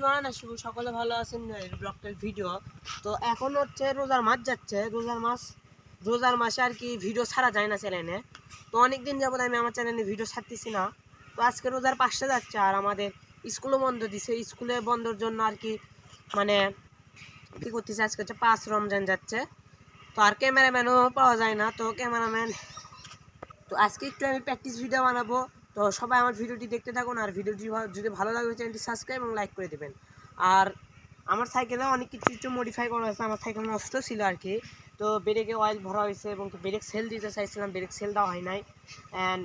Everyone আশা করি সকলে ভালো আছেন ব্লগটার ভিডিও তো এখন হচ্ছে রোজার মাস যাচ্ছে, রোজার মাস, রোজার মাসে আর কি ভিডিও ছাড়া যায় না চ্যানেলে তো অনেক দিন যাবত আমি আমার চ্যানেলে ভিডিও ছাড়তেছি না। তো আজকে রোজার পাশে যাচ্ছে আর আমাদের স্কুলও বন্ধ দিছে। স্কুলে বন্ধর জন্য আর কি মানে কী করতেছে আজকে হচ্ছে পাঁচ রমজান যাচ্ছে। তো আর ক্যামেরাম্যানও পাওয়া যায় না, তো ক্যামেরাম্যান তো আজকে একটু আমি প্র্যাকটিস ভিডিও বানাবো। তো সবাই আমার ভিডিওটি দেখতে থাকুন, আর ভিডিওটি যদি ভালো লাগে চ্যানেলটি সাবস্ক্রাইব এবং লাইক করে দেবেন। আর আমার সাইকেলে অনেক কিছু কিছু মডিফাই করা হয়েছে আমার সাইকেল নষ্ট ছিল আর কি। তো ব্রেকে অয়েল ভরা হয়েছে এবং ব্রেক সেল দিতে চাইছিলাম ব্রেক সেল দেওয়া হয় নাই। অ্যান্ড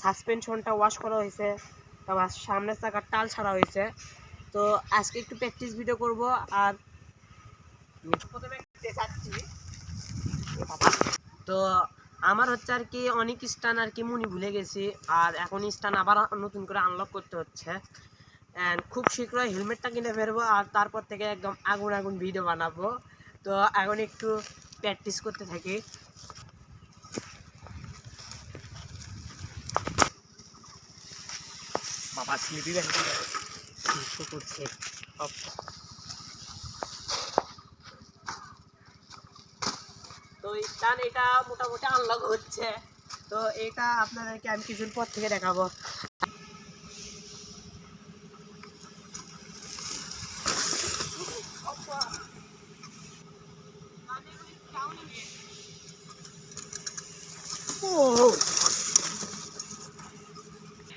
সাসপেনশনটা ওয়াশ করা হয়েছে, তারপর সামনের চাকার টাল ছাড়া হয়েছে। তো আজকে একটু প্র্যাকটিস ভিডিও করব, আর প্রথমে দেখাচ্ছি। তো আমার হচ্ছে আর কি অনেক স্টান আর কি মুনি ভুলে গেছি আর এখন স্টান আবার নতুন করে আনলক করতে হচ্ছে। অ্যান্ড খুব শীঘ্রই হেলমেটটা কিনে ফেলব আর তারপর থেকে একদম আগুন আগুন ভিডিও বানাবো। তো এখন একটু প্র্যাকটিস করতে থাকি। বাবা স্লিপি ব্যাংক করছে। এটা মোটামুটি আনলক হচ্ছে। তো এটা আপনাদেরকে আমি কিছুদিন পর থেকে দেখাবো।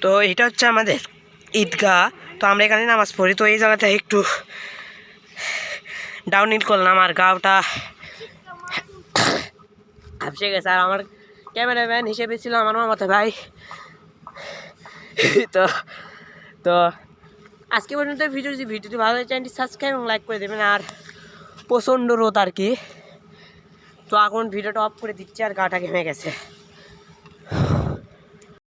তো এটা হচ্ছে আমাদের ঈদগাহ। তো আমরা এখানে নামাজ পড়ি, তো এই জায়গাতে একটু ডাউন হিল করলাম আর গাওটা হাফসে গেছে। আর আমার ক্যামেরাম্যান হিসেবে ছিল আমার মামাতে ভাই। তো তো আজকে পর্যন্ত ভিডিও, যদি ভিডিওটি ভালো লাগে, চ্যানেলটি সাবস্ক্রাইব এবং লাইক করে দেবেন। আর প্রচণ্ড রোদ আর কি। তো এখন ভিডিওটা অফ করে দিচ্ছি আর গাটা ঘেমে গেছে।